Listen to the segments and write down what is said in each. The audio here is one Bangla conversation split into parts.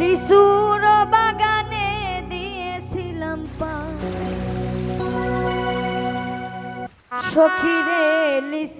লিসুর বাগানে দিয়েছিলাম পা। সখিরে লিসুয়ে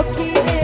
দক্ষিণে